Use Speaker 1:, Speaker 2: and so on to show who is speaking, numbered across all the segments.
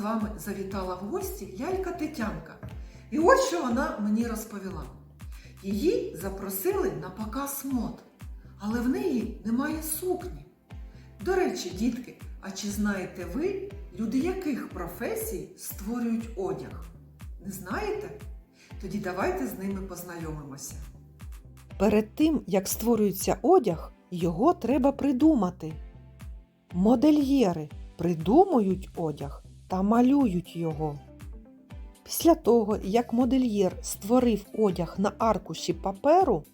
Speaker 1: вами завітала в гості лялька Тетянка. І ось що вона мені розповіла. Її запросили на показ мод, але в неї немає сукні. До речі, дітки, а чи знаєте ви, люди яких професій створюють одяг? Не знаєте? Тоді давайте з ними познайомимося.
Speaker 2: Перед тим, як створюється одяг, його треба придумати. Модельєри придумують одяг та малюють його. Після того, як модельєр створив одяг на аркуші паперу,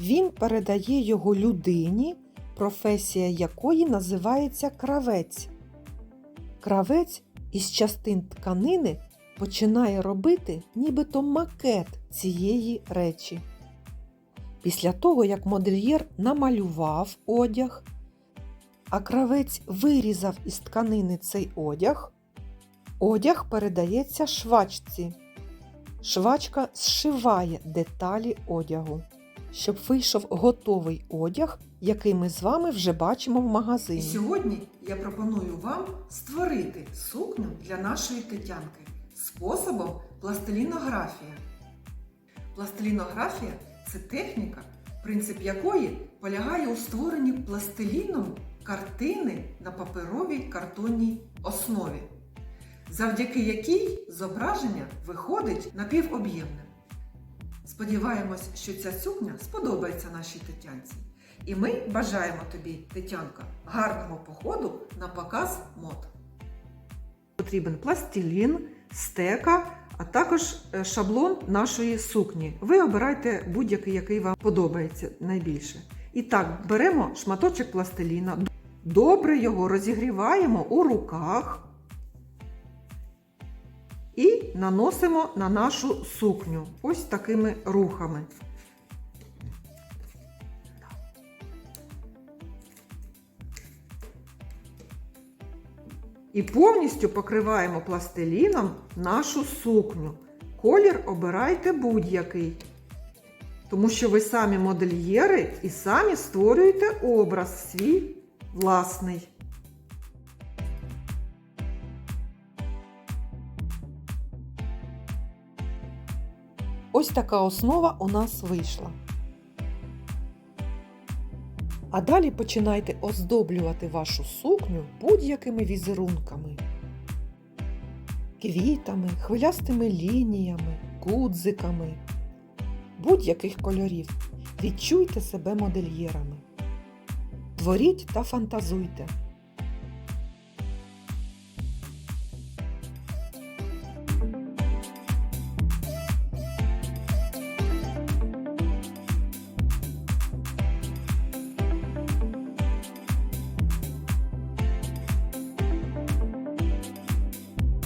Speaker 2: він передає його людині, професія якої називається кравець. Кравець із частин тканини починає робити нібито макет цієї речі. Після того, як модельєр намалював одяг, а кравець вирізав із тканини цей одяг, одяг передається швачці. Швачка зшиває деталі одягу, щоб вийшов готовий одяг, який ми з вами вже бачимо в магазині.
Speaker 1: сьогодні я пропоную вам створити сукню для нашої Тетянки способом пластилінографія. Пластилінографія це техніка, принцип якої полягає у створенні пластиліном картини на паперовій картонній основі, завдяки якій зображення виходить напівоб'ємним. Сподіваємось, що ця сукня сподобається нашій Тетянці. І ми бажаємо тобі, Тетянка, гарного походу на показ мод. Потрібен пластилін, стека, а також е, шаблон нашої сукні. Ви обирайте будь-який, який вам подобається найбільше. І так, беремо шматочок пластиліна, добре його розігріваємо у руках і наносимо на нашу сукню ось такими рухами. І повністю покриваємо пластиліном нашу сукню. Колір обирайте будь-який. Тому що ви самі модельєри і самі створюєте образ свій власний.
Speaker 2: Ось така основа у нас вийшла. А далі починайте оздоблювати вашу сукню будь-якими візерунками. Квітами, хвилястими лініями, гудзиками, будь-яких кольорів. Відчуйте себе модельєрами. Творіть та фантазуйте.